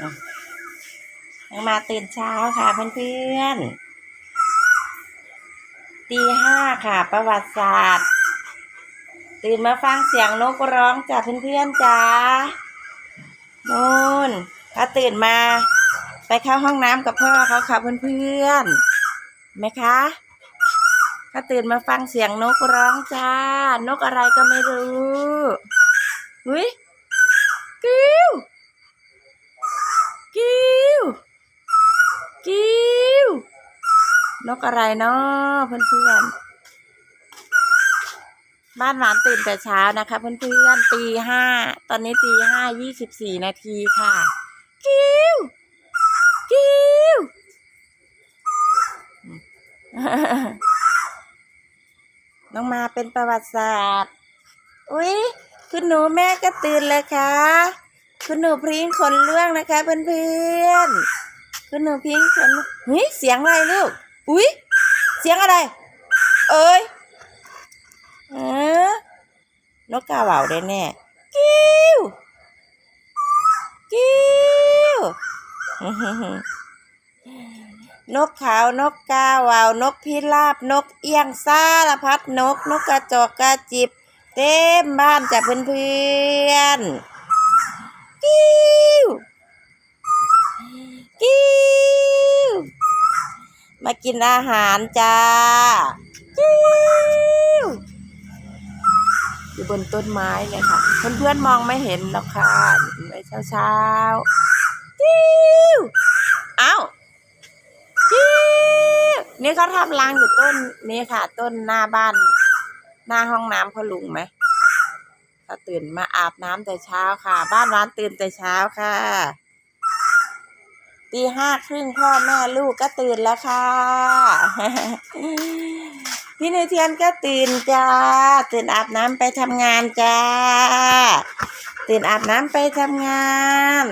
ยังมาตื่นเช้าค่ะเพื่อนๆตีห้าค่ะ ประวัติศาสตร์ ตื่นมาฟังเสียงนกร้องจ้ะเพื่อนๆจ้านู่นถ้าตื่นมา ไปเข้าห้องน้ำกับพ่อเขาค่ะเพื่อนๆไหมคะถ้าตื่นมาฟังเสียงนกร้องจ้า นกอะไรก็ไม่รู้อุ้ยกิ้วกิ้วกิ้ว นกอะไรเนาะเพื่อนๆบ้านหวานตื่นแต่เช้านะคะ เพื่อนๆตีห้าตอนนี้ตีห้ายี่สิบสี่นาทีค่ะกิ้วกิ้วน้องมาเป็นประวัติศาสตร์ อุ๊ยคุณหนูแม่ก็ตื่นเลยค่ะ คุณหนูพริ้งขนเรื่องนะคะ เพื่อนๆ คุณหนูพริ้งขนเฮ้ยเสียงอะไรลูก อุ๊ย เสียงอะไร เอ้ยเออนกกาเหว่าได้แน่กิ้วกิ้วนกขาวนกกาเหว่านกพิราบนกเอี้ยงสารพัดนก นกกระจอกกระจิบ เต็มบ้านจ้ะเพื่อนๆกิ้วกิ้ว มากินอาหารจ้าอยู่บนต้นไม้เลยค่ะ เพื่อนๆมองไม่เห็นหรอกค่ะไว้เช้าๆกิ้วเอ้ากิ้วนี่เขาทำรังอยู่ต้นนี้ค่ะ ต้นหน้าบ้าน หน้าห้องน้ำพ่อลุงไหมเขาตื่นมาอาบน้ำแต่เช้าค่ะ บ้านร้านตื่นแต่เช้าค่ะ ตีห้าครึ่งพ่อแม่ลูกก็ตื่นแล้วค่ะ พี่นุเทียนก็ตื่นจ้า ตื่นอาบน้ำไปทำงานจ้า ตื่นอาบน้ำไปทำงาน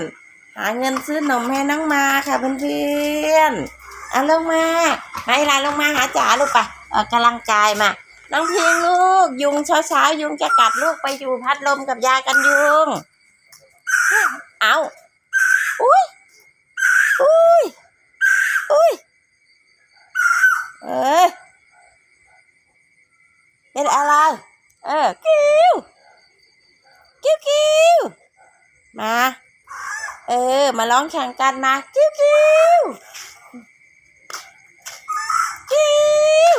หาเงินซื้อนมให้น้องมาค่ะเพื่อนๆเอาลงมาให้ลาลงมาหาจ๋าลูกไปออกกำลังกายมาน้องพิงลูก ยุงเช้าเช้าๆยุงจะกัดลูกไปอยู่พัดลมกับยากันยุง เอาอุ้ย อุ้ยอุ้ยเอ้ยเป็นอะไร เออกิ้วกิ้วกิ้วมา เออ มาร้องแข่งกันมากิ้วกิ้วกิ้ว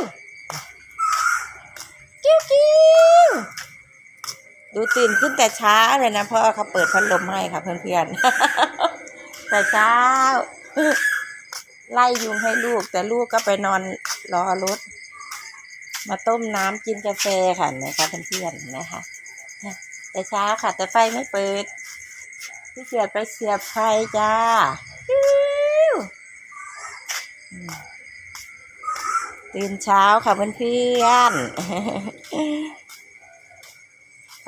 กิ้วกิ้วดูตื่นขึ้นแต่ช้าเลยนะเพราะเขาเปิดพัดลมให้ค่ะเพื่อนๆ แต่เช้า ไล่ยุงให้ลูก แต่ลูกก็ไปนอนรอรถ มาต้มน้ำกินกาแฟค่ะนะคะเพื่อนๆนะคะแต่เช้าค่ะ แต่ไฟไม่เปิดพี่เกียรไปเสียบไฟจ้าตื่นเช้าค่ะเพื่อน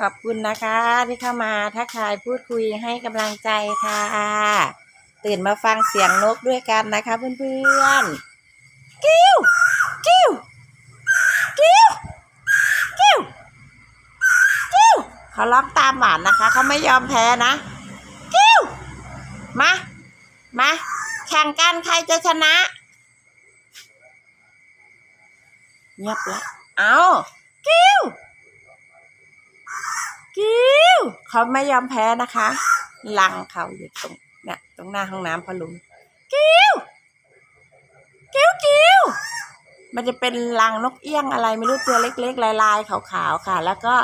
ขอบคุณนะคะที่เข้ามาทักทายพูดคุยให้กำลังใจค่ะ ตื่นมาฟังเสียงนกด้วยกันนะคะเพื่อนๆ กิ้ว กิ้ว กิ้ว กิ้ว กิ้ว เขาร้องตามหวานนะคะ เขาไม่ยอมแพ้นะ กิ้ว มา มา แข่งกันใครจะชนะ เงียบละเอากิ้ว กิ้ว เขาไม่ยอมแพ้นะคะ ลังเขาอยู่ตรง รงหน้าห้องน้ำพอลุงกิ้วกิ้วกิ้วมันจะเป็นรังนกเอี้ยงอะไรไม่รู้ตัวเล็กๆ ลายๆ ขาวๆค่ะ แล้วก็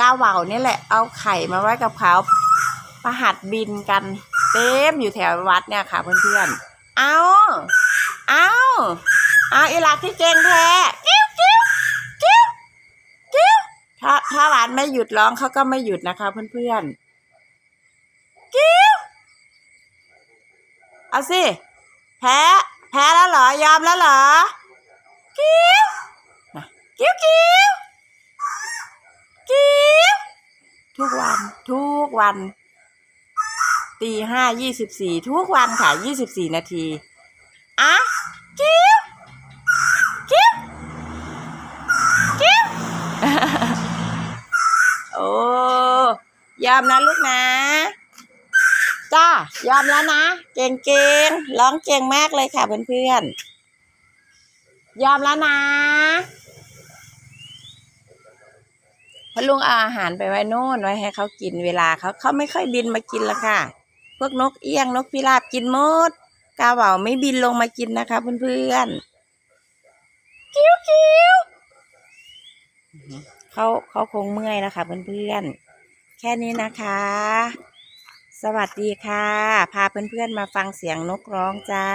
ก้าวเหว่านี่แหละ เอาไข่มาไว้กับเขาประหัดบินกัน เต็มอยู่แถววัดเนี่ยค่ะเพื่อนๆ เอาเอาเอาอีหลักที่เก่งแท้กิ้วกิ้วกิ้วกิ้วถ้าถ้าหวานไม่หยุดร้องเขาก็ไม่หยุดนะคะเพื่อนๆ กิ้ว เอาสิ แพ้ แพ้แล้วเหรอ ยอมแล้วเหรอ กิ้วนะกิ้วกิ้วกิ้วทุกวัน ทุกวัน ตีห้ายี่สิบสี่ทุกวันค่ะยี่สิบสี่นาทีอะกิ้วกิ้วกิ้วโอ้ยอมนะลูกนะ จ้ายอมแล้วนะ เก่งเก่งๆร้องเก่งมากเลยค่ะเพื่อนๆยอมแล้วนะพอลุงเอาอาหารไปไว้โน่นไว้ให้เขากินเวลาเขาเขาไม่ค่อยบินมากินละค่ะ พวกนกเอี้ยงนกพิราบกินหมดกาเหว่าไม่บินลงมากินนะคะ เพื่อนๆกิ้วกิ้วเขาเขาคงเมื่อยแล้วค่ะเพื่อนๆแค่นี้นะคะ สวัสดีค่ะ พาเพื่อนๆมาฟังเสียงนกร้องจ้า